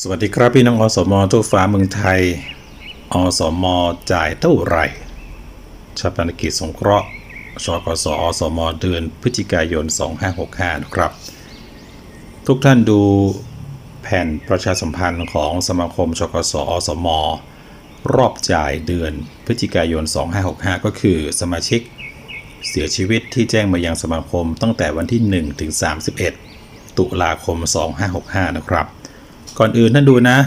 สวัสดีครับพี่น้องอสมทั่วฟ้าเมืองไทย อสมจ่ายเท่าไหร่ชาปนกิจสงเคราะห์ชกสอสมเดือนพฤศจิกายน 2565 นะครับ ทุกท่านดูแผ่นประชาสัมพันธ์ของสมาคมชกสอสม รอบจ่ายเดือนพฤศจิกายน 2565 ก็คือสมาชิกเสียชีวิตที่แจ้งมายังสมาคมตั้งแต่วันที่ 1 ถึง 31 ตุลาคม 2565 นะครับ ก่อนอื่นท่านดูนะ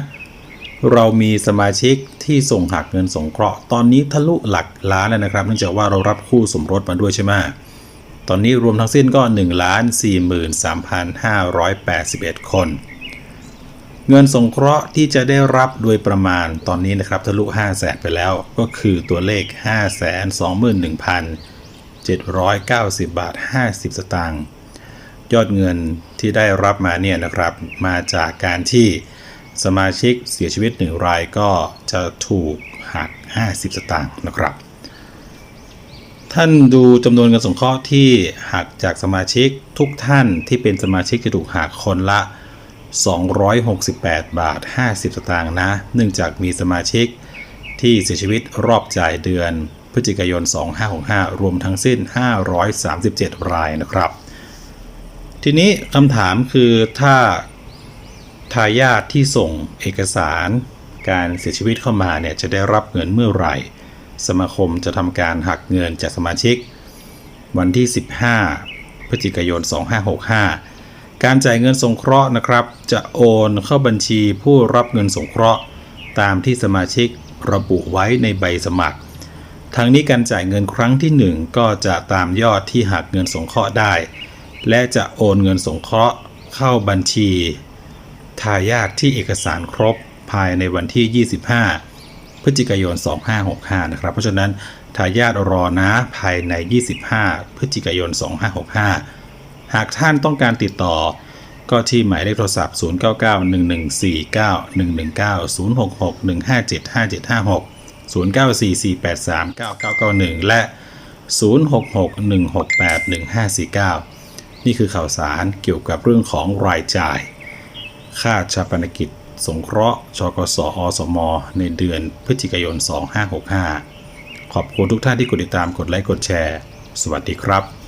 เรามีสมาชิกที่ส่งหักเงินสงเคราะห์ตอนนี้ทะลุหลักล้านแล้วนะครับเนื่องจากว่าเรารับคู่สมรสมาด้วยใช่ไหมตอนนี้รวมทั้งสิ้นก็1ล้าน43,581 คน เงินสงเคราะห์ที่จะได้รับโดยประมาณตอนนี้นะครับทะลุ 5 0 0แสนไปแล้วก็คือตัวเลข 521,790 บาท 50 สตางค์ ยอดเงินที่ได้รับมาเนี่ยนะครับมาจากการที่สมาชิกเสียชีวิตหนึ่งรายก็จะถูกหัก 50 สตางค์นะครับ ท่านดูจำนวนเงินสงเคราะห์ที่หักจากสมาชิกทุกท่านที่เป็นสมาชิกจะถูกหักคนละ 268 บาท 50 สตางค์นะ เนื่องจากมีสมาชิกที่เสียชีวิตรอบจ่ายเดือนพฤศจิกายน 2565 รวมทั้งสิ้น 537 รายนะครับ ทีนี้คำถามคือถ้าทายาทที่ส่งเอกสาร การเสียชีวิตเข้ามาเนี่ยจะได้รับเงินเมื่อไหร่ สมาคมจะทำการหักเงินจากสมาชิก วันที่ 15 พฤศจิกายน 2565 การจ่ายเงินสงเคราะห์นะครับ จะโอนเข้าบัญชีผู้รับเงินสงเคราะห์ ตามที่สมาชิกระบุไว้ในใบสมัครทางนี้การจ่ายเงินครั้งที่ 1 ก็จะตามยอดที่หักเงินสงเคราะห์ได้ และจะโอนเงินสงเคราะห์เข้าบัญชี ทายาทที่เอกสารครบภายในวันที่ 25 พฤศจิกายน 2565 นะครับ เพราะฉะนั้นทายาทรอนะภายใน 25 พฤศจิกายน 2565 หากท่านต้องการติดต่อ ก็ที่หมายเลขโทรศัพท์ 0991149119 066-157-5756 0944839991 และ 0661681549 นี่คือข่าวสารเกี่ยวกับเรื่องของรายจ่าย ค่าชาปนกิจ สงเคราะห์ชกสอสม ในเดือนพฤศจิกายน 2565 ขอบคุณทุกท่านที่กดติดตามกดไลค์กดแชร์ สวัสดีครับ